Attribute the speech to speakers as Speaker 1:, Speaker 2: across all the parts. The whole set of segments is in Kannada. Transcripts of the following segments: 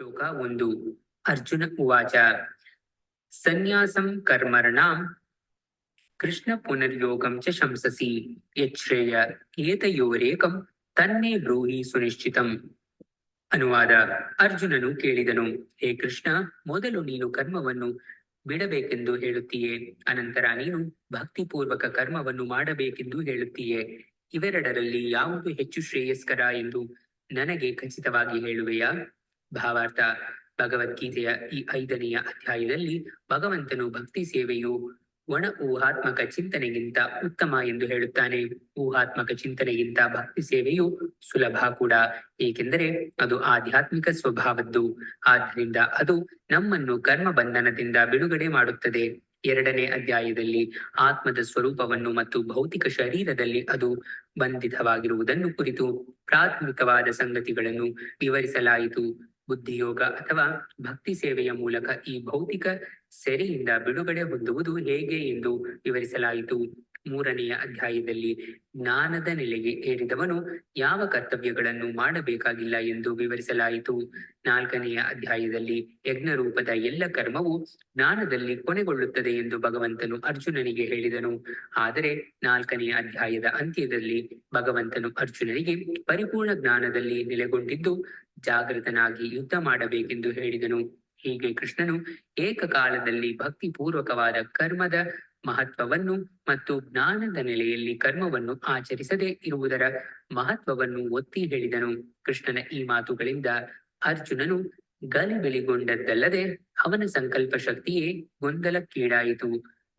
Speaker 1: ಶ್ಲೋಕ ಒಂದು. ಅರ್ಜುನ ಉವಾಚ. ಸನ್ಯಾಸಂ ಕರ್ಮರ್ಣಾಂ ಕೃಷ್ಣ ಪುನರ್ಯೋಗಂ ಚ ಶಂಸಸಿ. ಯಚ್ಛ್ರೇಯ ಏತಯೋರೇಕಂ ತನ್ನೇ ಬ್ರೂಹಿ ಸುನಿಶ್ಚಿತಂ. ಅನುವಾದ. ಅರ್ಜುನನು ಕೇಳಿದನು, ಹೇ ಕೃಷ್ಣ, ಮೊದಲು ನೀನು ಕರ್ಮವನ್ನು ಬಿಡಬೇಕೆಂದು ಹೇಳುತ್ತೀಯೇ. ಅನಂತರ ನೀನು ಭಕ್ತಿಪೂರ್ವಕ ಕರ್ಮವನ್ನು ಮಾಡಬೇಕೆಂದು ಹೇಳುತ್ತೀಯೇ. ಇವೆರಡರಲ್ಲಿ ಯಾವುದು ಹೆಚ್ಚು ಶ್ರೇಯಸ್ಕರ ಎಂದು ನನಗೆ ಖಚಿತವಾಗಿ ಹೇಳುವೆಯಾ? ಭಾವಾರ್ಥ ಭಗವದ್ಗೀತೆಯ ಈ ಐದನೆಯ ಅಧ್ಯಾಯದಲ್ಲಿ ಭಗವಂತನು ಭಕ್ತಿ ಸೇವೆಯು ಒಣ ಊಹಾತ್ಮಕ ಚಿಂತನೆಗಿಂತ ಉತ್ತಮ ಎಂದು ಹೇಳುತ್ತಾನೆ. ಊಹಾತ್ಮಕ ಚಿಂತನೆಗಿಂತ ಭಕ್ತಿ ಸೇವೆಯು ಸುಲಭ ಕೂಡ. ಏಕೆಂದರೆ ಅದು ಆಧ್ಯಾತ್ಮಿಕ ಸ್ವಭಾವದ್ದು. ಆದ್ದರಿಂದ ಅದು ನಮ್ಮನ್ನು ಕರ್ಮ ಬಂಧನದಿಂದ ಬಿಡುಗಡೆ ಮಾಡುತ್ತದೆ. ಎರಡನೇ ಅಧ್ಯಾಯದಲ್ಲಿ ಆತ್ಮದ ಸ್ವರೂಪವನ್ನು ಮತ್ತು ಭೌತಿಕ ಶರೀರದಲ್ಲಿ ಅದು ಬಂಧಿತವಾಗಿರುವುದನ್ನು ಕುರಿತು ಪ್ರಾಥಮಿಕವಾದ ಸಂಗತಿಗಳನ್ನು ವಿವರಿಸಲಾಯಿತು. ಬುದ್ಧಿಯೋಗ ಅಥವಾ ಭಕ್ತಿ ಸೇವೆಯ ಮೂಲಕ ಈ ಭೌತಿಕ ಸೆರೆಯಿಂದ ಬಿಡುಗಡೆ ಹೊಂದುವುದು ಹೇಗೆ ಎಂದು ವಿವರಿಸಲಾಯಿತು. ಮೂರನೆಯ ಅಧ್ಯಾಯದಲ್ಲಿ ಜ್ಞಾನದ ನೆಲೆಗೆ ಏರಿದವನು ಯಾವ ಕರ್ತವ್ಯಗಳನ್ನು ಮಾಡಬೇಕಾಗಿಲ್ಲ ಎಂದು ವಿವರಿಸಲಾಯಿತು. ನಾಲ್ಕನೆಯ ಅಧ್ಯಾಯದಲ್ಲಿ ಯಜ್ಞ ರೂಪದ ಎಲ್ಲ ಕರ್ಮವು ಜ್ಞಾನದಲ್ಲಿ ಕೊನೆಗೊಳ್ಳುತ್ತದೆ ಎಂದು ಭಗವಂತನು ಅರ್ಜುನನಿಗೆ ಹೇಳಿದನು. ಆದರೆ ನಾಲ್ಕನೆಯ ಅಧ್ಯಾಯದ ಅಂತ್ಯದಲ್ಲಿ ಭಗವಂತನು ಅರ್ಜುನನಿಗೆ ಪರಿಪೂರ್ಣ ಜ್ಞಾನದಲ್ಲಿ ನೆಲೆಗೊಂಡಿದ್ದು ಜಾಗೃತನಾಗಿ ಯುದ್ಧ ಮಾಡಬೇಕೆಂದು ಹೇಳಿದನು. ಹೀಗೆ ಕೃಷ್ಣನು ಏಕಕಾಲದಲ್ಲಿ ಭಕ್ತಿ ಪೂರ್ವಕವಾದ ಕರ್ಮದ ಮಹತ್ವವನ್ನು ಮತ್ತು ಜ್ಞಾನದ ನೆಲೆಯಲ್ಲಿ ಕರ್ಮವನ್ನು ಆಚರಿಸದೆ ಇರುವುದರ ಮಹತ್ವವನ್ನು ಒತ್ತಿ ಹೇಳಿದನು. ಕೃಷ್ಣನ ಈ ಮಾತುಗಳಿಂದ ಅರ್ಜುನನು ಗಲಿಬಿಲಿಗೊಂಡದ್ದಲ್ಲದೆ ಅವನ ಸಂಕಲ್ಪ ಶಕ್ತಿಯೇ ಗೊಂದಲಕ್ಕೀಡಾಯಿತು.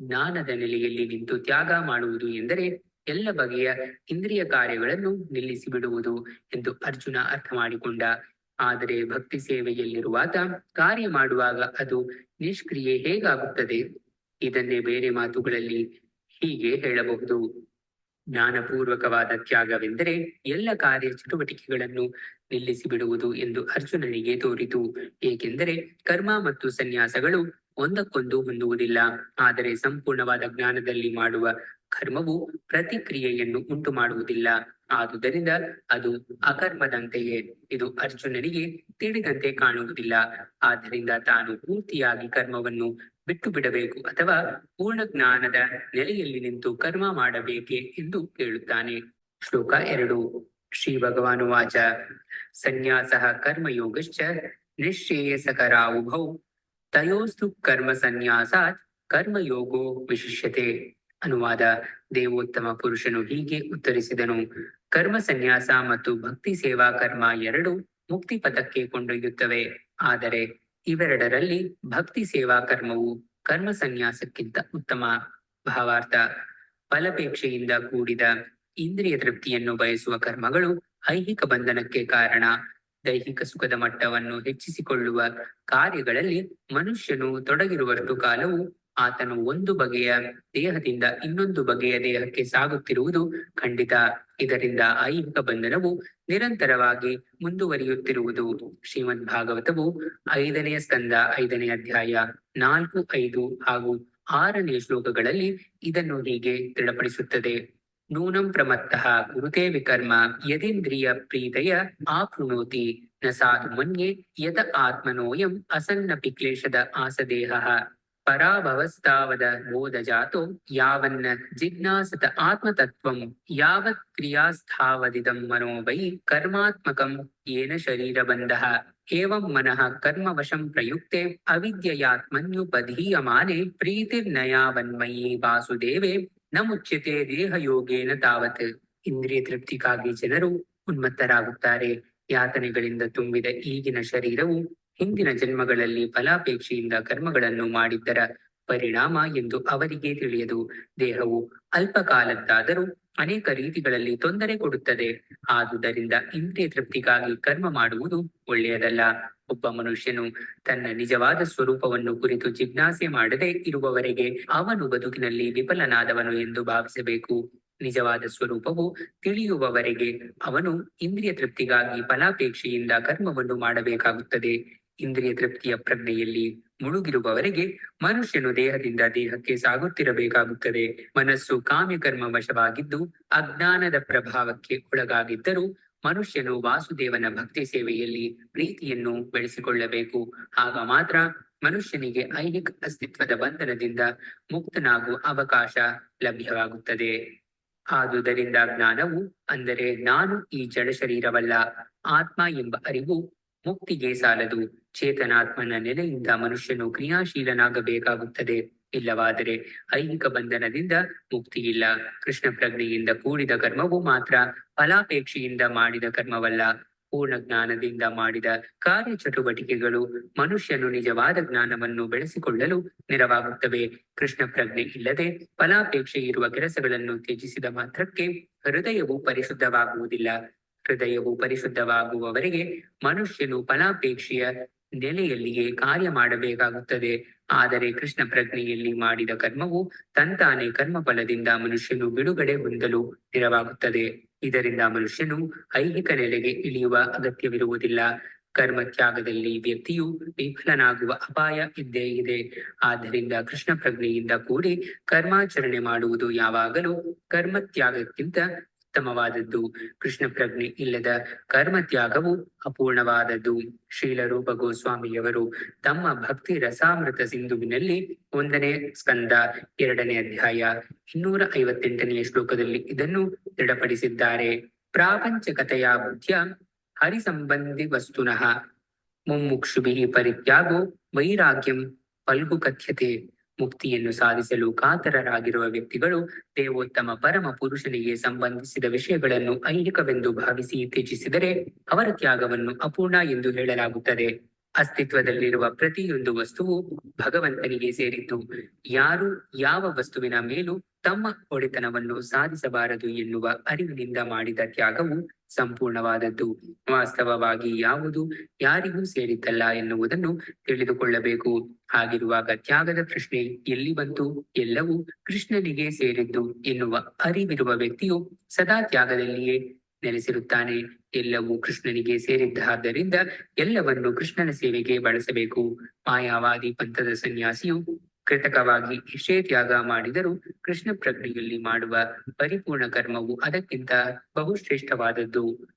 Speaker 1: ಜ್ಞಾನದ ನೆಲೆಯಲ್ಲಿ ನಿಂತು ತ್ಯಾಗ ಮಾಡುವುದು ಎಂದರೆ ಎಲ್ಲ ಬಗೆಯ ಇಂದ್ರಿಯ ಕಾರ್ಯಗಳನ್ನು ನಿಲ್ಲಿಸಿ ಬಿಡುವುದು ಎಂದು ಅರ್ಜುನ ಅರ್ಥ ಮಾಡಿಕೊಂಡ. ಆದರೆ ಭಕ್ತಿ ಸೇವೆಯಲ್ಲಿರುವಾಗ ಕಾರ್ಯ ಮಾಡುವಾಗ ಅದು ನಿಷ್ಕ್ರಿಯೆ ಹೇಗಾಗುತ್ತದೆ? ಇದನ್ನೇ ಬೇರೆ ಮಾತುಗಳಲ್ಲಿ ಹೀಗೆ ಹೇಳಬಹುದು. ಜ್ಞಾನಪೂರ್ವಕವಾದ ತ್ಯಾಗವೆಂದರೆ ಎಲ್ಲ ಕಾರ್ಯ ಚಟುವಟಿಕೆಗಳನ್ನು ನಿಲ್ಲಿಸಿ ಬಿಡುವುದು ಎಂದು ಅರ್ಜುನನಿಗೆ ತೋರಿತು. ಏಕೆಂದರೆ ಕರ್ಮ ಮತ್ತು ಸನ್ಯಾಸಗಳು ಒಂದಕ್ಕೊಂದು ಹೊಂದುವುದಿಲ್ಲ. ಆದರೆ ಸಂಪೂರ್ಣವಾದ ಜ್ಞಾನದಲ್ಲಿ ಮಾಡುವ ಕರ್ಮವು ಪ್ರತಿಕ್ರಿಯೆಯನ್ನು ಉಂಟು ಮಾಡುವುದಿಲ್ಲ ಆದುದರಿಂದ ಅದು ಅಕರ್ಮದಂತೆಯೇ, ಇದು ಅರ್ಜುನನಿಗೆ ತಿಳಿದಂತೆ ಕಾಣುವುದಿಲ್ಲ. ಆದ್ದರಿಂದ ತಾನು ಪೂರ್ತಿಯಾಗಿ ಕರ್ಮವನ್ನು ಬಿಟ್ಟು ಬಿಡಬೇಕು ಅಥವಾ ಪೂರ್ಣ ಜ್ಞಾನದ ನೆಲೆಯಲ್ಲಿ ನಿಂತು ಕರ್ಮ ಮಾಡಬೇಕೆ ಎಂದು ಕೇಳುತ್ತಾನೆ. ಶ್ಲೋಕ ಎರಡು. ಶ್ರೀ ಭಗವಾನು ವಾಚ. ಸನ್ಯಾಸ ಕರ್ಮಯೋಗಶ್ಚ ನಿಶ್ಚೇಯಸಕರಾವುಭೌ ತಯೋಸ್ತು ಕರ್ಮ ಸನ್ಯಾಸಾತ್ ಕರ್ಮಯೋಗೋ ವಿಶಿಷ್ಯತೆ. ಅನುವಾದ ದೇವೋತ್ತಮ ಪುರುಷನು ಹೀಗೆ ಉತ್ತರಿಸಿದನು. ಕರ್ಮ ಸನ್ಯಾಸ ಮತ್ತು ಭಕ್ತಿ ಸೇವಾ ಕರ್ಮ ಎರಡು ಮುಕ್ತಿ ಪಥಕ್ಕೆ ಕೊಂಡೊಯ್ಯುತ್ತವೆ. ಆದರೆ ಇವೆರಡರಲ್ಲಿ ಭಕ್ತಿ ಸೇವಾ ಕರ್ಮವು ಕರ್ಮ ಸನ್ಯಾಸಕ್ಕಿಂತ ಉತ್ತಮ. ಭಾವಾರ್ಥ ಫಲಪೇಕ್ಷೆಯಿಂದ ಕೂಡಿದ ಇಂದ್ರಿಯ ತೃಪ್ತಿಯನ್ನು ಬಯಸುವ ಕರ್ಮಗಳು ಐಹಿಕ ಬಂಧನಕ್ಕೆ ಕಾರಣ. ದೈಹಿಕ ಸುಖದ ಮಟ್ಟವನ್ನು ಹೆಚ್ಚಿಸಿಕೊಳ್ಳುವ ಕಾರ್ಯಗಳಲ್ಲಿ ಮನುಷ್ಯನು ತೊಡಗಿರುವಷ್ಟು ಕಾಲವು ಆತನು ಒಂದು ಬಗೆಯ ದೇಹದಿಂದ ಇನ್ನೊಂದು ಬಗೆಯ ದೇಹಕ್ಕೆ ಸಾಗುತ್ತಿರುವುದು ಖಂಡಿತ. ಇದರಿಂದ ಐಹಿಕ ಬಂಧನವು ನಿರಂತರವಾಗಿ ಮುಂದುವರಿಯುತ್ತಿರುವುದು. ಶ್ರೀಮದ್ ಭಾಗವತವು ಐದನೆಯ ಸ್ಕಂದ ಐದನೇ ಅಧ್ಯಾಯ, ನಾಲ್ಕು, ಐದು ಹಾಗೂ ಆರನೇ ಶ್ಲೋಕಗಳಲ್ಲಿ ಇದನ್ನು ಹೀಗೆ ದೃಢಪಡಿಸುತ್ತದೆ. ನೂನಂ ಪ್ರಮತ್ತಃ ಗುರುತೆ ವಿಕರ್ಮ ಯದಿಂದ್ರಿಯ ಪ್ರೀತಯ ಆಪ್ನುನೋತಿ ನ ಸಾಧು ಮನ್ಯೆ ಯದ ಆತ್ಮನೋಯಂ ಅಸನ್ನಪಿ ಕ್ಲೇಶದ ಆಸದೇಹ ಪರಾಭವಸ್ತಾವದ ಬೋಧ ಜಾತೋ ಯಾವನ್ನ ಜಿಜ್ಞಾಸತ ಆತ್ಮತತ್ವಂ ಯಾವತ್ ಕ್ರಿಯಾಸ್ಥಾವದಿದಂ ಮನೋ ವೈ ಕರ್ಮಾತ್ಮಕಂ ಯೇನ ಶರೀರಬಂಧಃ ಏವಂ ಮನಃ ಕರ್ಮವಶಂ ಪ್ರಯುಕ್ತೆ ಅವಿದ್ಯಯಾತ್ಮನ್ಯುಪಧೀಯಮಾನೆ ಪ್ರೀತಿರ್ನಯಾವನ್ಮಯೀ ವಾಸುದೇವೆ ನ ದೇಹ ಯೋಗೇನ ತಾವತ್. ಇಂದ್ರಿಯ ತೃಪ್ತಿಗಾಗಿ ಜನರು ಉನ್ಮತ್ತರಾಗುತ್ತಾರೆ. ಯಾತನೆಗಳಿಂದ ತುಂಬಿದ ಈಗಿನ ಶರೀರವು ಹಿಂದಿನ ಜನ್ಮಗಳಲ್ಲಿ ಫಲಾಪೇಕ್ಷೆಯಿಂದ ಕರ್ಮಗಳನ್ನು ಮಾಡಿದ್ದರ ಪರಿಣಾಮ ಎಂದು ಅವರಿಗೆ ತಿಳಿಯದು. ದೇಹವು ಅಲ್ಪಕಾಲದ್ದಾದರೂ ಅನೇಕ ರೀತಿಗಳಲ್ಲಿ ತೊಂದರೆ ಕೊಡುತ್ತದೆ. ಆದುದರಿಂದ ಇಂದ್ರಿಯ ತೃಪ್ತಿಗಾಗಿ ಕರ್ಮ ಮಾಡುವುದು ಒಳ್ಳೆಯದಲ್ಲ. ಒಬ್ಬ ಮನುಷ್ಯನು ತನ್ನ ನಿಜವಾದ ಸ್ವರೂಪವನ್ನು ಕುರಿತು ಜಿಜ್ಞಾಸೆ ಮಾಡದೆ ಇರುವವರೆಗೆ ಅವನು ಬದುಕಿನಲ್ಲಿ ವಿಫಲನಾದವನು ಎಂದು ಭಾವಿಸಬೇಕು. ನಿಜವಾದ ಸ್ವರೂಪವು ತಿಳಿಯುವವರೆಗೆ ಅವನು ಇಂದ್ರಿಯ ತೃಪ್ತಿಗಾಗಿ ಫಲಾಪೇಕ್ಷೆಯಿಂದ ಕರ್ಮವನ್ನು ಮಾಡಬೇಕಾಗುತ್ತದೆ. ಇಂದ್ರಿಯ ತೃಪ್ತಿಯ ಪ್ರಜ್ಞೆಯಲ್ಲಿ ಮುಳುಗಿರುವವರೆಗೆ ಮನುಷ್ಯನು ದೇಹದಿಂದ ದೇಹಕ್ಕೆ ಸಾಗುತ್ತಿರಬೇಕಾಗುತ್ತದೆ. ಮನಸ್ಸು ಕಾಮ್ಯಕರ್ಮ ವಶವಾಗಿದ್ದು, ಅಜ್ಞಾನದ ಪ್ರಭಾವಕ್ಕೆ ಒಳಗಾಗಿದ್ದರೂ ಮನುಷ್ಯನು ವಾಸುದೇವನ ಭಕ್ತಿ ಸೇವೆಯಲ್ಲಿ ಪ್ರೀತಿಯನ್ನು ಬೆಳೆಸಿಕೊಳ್ಳಬೇಕು. ಆಗ ಮಾತ್ರ ಮನುಷ್ಯನಿಗೆ ಐಹಿಕ ಅಸ್ತಿತ್ವದ ಬಂಧನದಿಂದ ಮುಕ್ತನಾಗುವ ಅವಕಾಶ ಲಭ್ಯವಾಗುತ್ತದೆ. ಆದುದರಿಂದ ಜ್ಞಾನವು ಅಂದರೆ ನಾನು ಈ ಜಡ ಶರೀರವಲ್ಲ ಆತ್ಮ ಎಂಬ ಅರಿವು ಮುಕ್ತಿಗೆ ಸಾಲದು. ಚೇತನಾತ್ಮನ ನೆಲೆಯಿಂದ ಮನುಷ್ಯನು ಕ್ರಿಯಾಶೀಲನಾಗಬೇಕಾಗುತ್ತದೆ. ಇಲ್ಲವಾದರೆ ಐಹಿಕ ಬಂಧನದಿಂದ ಮುಕ್ತಿಯಿಲ್ಲ. ಕೃಷ್ಣ ಪ್ರಜ್ಞೆಯಿಂದ ಕೂಡಿದ ಕರ್ಮವು ಮಾತ್ರ ಫಲಾಪೇಕ್ಷೆಯಿಂದ ಮಾಡಿದ ಕರ್ಮವಲ್ಲ. ಪೂರ್ಣ ಜ್ಞಾನದಿಂದ ಮಾಡಿದ ಕಾರ್ಯಚಟುವಟಿಕೆಗಳು ಮನುಷ್ಯನು ನಿಜವಾದ ಜ್ಞಾನವನ್ನು ಬೆಳೆಸಿಕೊಳ್ಳಲು ನೆರವಾಗುತ್ತವೆ. ಕೃಷ್ಣ ಪ್ರಜ್ಞೆ ಇಲ್ಲದೆ ಫಲಾಪೇಕ್ಷೆ ಇರುವ ಕೆಲಸಗಳನ್ನು ತ್ಯಜಿಸಿದ ಮಾತ್ರಕ್ಕೆ ಹೃದಯವು ಪರಿಶುದ್ಧವಾಗುವುದಿಲ್ಲ. ಹೃದಯವು ಪರಿಶುದ್ಧವಾಗುವವರೆಗೆ ಮನುಷ್ಯನು ಫಲಾಪೇಕ್ಷೆಯ ನೆಲೆಯಲ್ಲಿಯೇ ಕಾರ್ಯ ಮಾಡಬೇಕಾಗುತ್ತದೆ. ಆದರೆ ಕೃಷ್ಣ ಪ್ರಜ್ಞೆಯಲ್ಲಿ ಮಾಡಿದ ಕರ್ಮವು ತಂತಾನೆ ಕರ್ಮಫಲದಿಂದ ಮನುಷ್ಯನು ಬಿಡುಗಡೆ ಹೊಂದಲು ನೆರವಾಗುತ್ತದೆ. ಇದರಿಂದ ಮನುಷ್ಯನು ಐಹಿಕ ನೆಲೆಗೆ ಇಳಿಯುವ ಅಗತ್ಯವಿರುವುದಿಲ್ಲ. ಕರ್ಮ ತ್ಯಾಗದಲ್ಲಿ ವ್ಯಕ್ತಿಯು ವಿಫಲನಾಗುವ ಅಪಾಯ ಇದ್ದೇ ಇದೆ. ಆದ್ದರಿಂದ ಕೃಷ್ಣ ಪ್ರಜ್ಞೆಯಿಂದ ಕೂಡಿ ಕರ್ಮಾಚರಣೆ ಮಾಡುವುದು ಯಾವಾಗಲೂ ಕರ್ಮ ತ್ಯಾಗಕ್ಕಿಂತ ಉತ್ತಮವಾದದ್ದು. ಕೃಷ್ಣ ಪ್ರಜ್ಞೆ ಇಲ್ಲದ ಕರ್ಮತ್ಯಾಗವು ಅಪೂರ್ಣವಾದದ್ದು. ಶ್ರೀಲರೂಪ ಗೋಸ್ವಾಮಿಯವರು ತಮ್ಮ ಭಕ್ತಿ ರಸಾಮೃತ ಸಿಂಧುವಿನಲ್ಲಿ ಒಂದನೇ ಸ್ಕಂದ, ಎರಡನೇ ಅಧ್ಯಾಯ ಇನ್ನೂರ ಐವತ್ತೆಂಟನೆಯ ಶ್ಲೋಕದಲ್ಲಿ ಇದನ್ನು ದೃಢಪಡಿಸಿದ್ದಾರೆ. ಪ್ರಾಪಂಚಕತೆಯ ಬುದ್ಧಿಯ ಹರಿಸಂಬಂಧಿ ವಸ್ತುನಃ. ಮುಮ್ಮುಕ್ಷುಭಿ ಪರಿತ್ಯಾಗೋ ವೈರಾಗ್ಯಂ ಫಲ್ಗು ಕಥ್ಯತೆ ಮುಕ್ತಿಯನ್ನು ಸಾಧಿಸಲು ಕಾತರರಾಗಿರುವ ವ್ಯಕ್ತಿಗಳು ದೇವೋತ್ತಮ ಪರಮ ಪುರುಷನಿಗೆ ಸಂಬಂಧಿಸಿದ ವಿಷಯಗಳನ್ನು ಐಹಿಕವೆಂದು ಭಾವಿಸಿ ತ್ಯಜಿಸಿದರೆ ಅವರ ತ್ಯಾಗವನ್ನು ಅಪೂರ್ಣ ಎಂದು ಹೇಳಲಾಗುತ್ತದೆ. ಅಸ್ತಿತ್ವದಲ್ಲಿರುವ ಪ್ರತಿಯೊಂದು ವಸ್ತುವು ಭಗವಂತನಿಗೆ ಸೇರಿದ್ದು. ಯಾರು ಯಾವ ವಸ್ತುವಿನ ಮೇಲೂ ತಮ್ಮ ಒಡೆತನವನ್ನು ಸಾಧಿಸಬಾರದು ಎನ್ನುವ ಅರಿವಿನಿಂದ ಮಾಡಿದ ತ್ಯಾಗವು ಸಂಪೂರ್ಣವಾದದ್ದು. ವಾಸ್ತವವಾಗಿ ಯಾವುದು ಯಾರಿಗೂ ಸೇರಿದ್ದಲ್ಲ ಎನ್ನುವುದನ್ನು ತಿಳಿದುಕೊಳ್ಳಬೇಕು. ಹಾಗಿರುವಾಗ ತ್ಯಾಗದ ಪ್ರಶ್ನೆ ಎಲ್ಲಿ ಬಂತು? ಎಲ್ಲವೂ ಕೃಷ್ಣನಿಗೆ ಸೇರಿದ್ದು ಎನ್ನುವ ಅರಿವಿರುವ ವ್ಯಕ್ತಿಯು ಸದಾ ತ್ಯಾಗದಲ್ಲಿಯೇ ನೆಲೆಸಿರುತ್ತಾನೆ. ಎಲ್ಲವೂ ಕೃಷ್ಣನಿಗೆ ಸೇರಿದ್ದಾದ್ದರಿಂದ ಎಲ್ಲವನ್ನು ಕೃಷ್ಣನ ಸೇವೆಗೆ ಬಳಸಬೇಕು. ಮಾಯಾವಾದಿ ಪಂಥದ ಸನ್ಯಾಸಿಯು ಕೃತಕವಾಗಿ ಎಷ್ಟೇ ತ್ಯಾಗ ಮಾಡಿದರೂ ಕೃಷ್ಣ ಪ್ರಜ್ಞೆಯಲ್ಲಿ ಮಾಡುವ ಪರಿಪೂರ್ಣ ಕರ್ಮವು ಅದಕ್ಕಿಂತ ಬಹುಶ್ರೇಷ್ಠವಾದದ್ದು.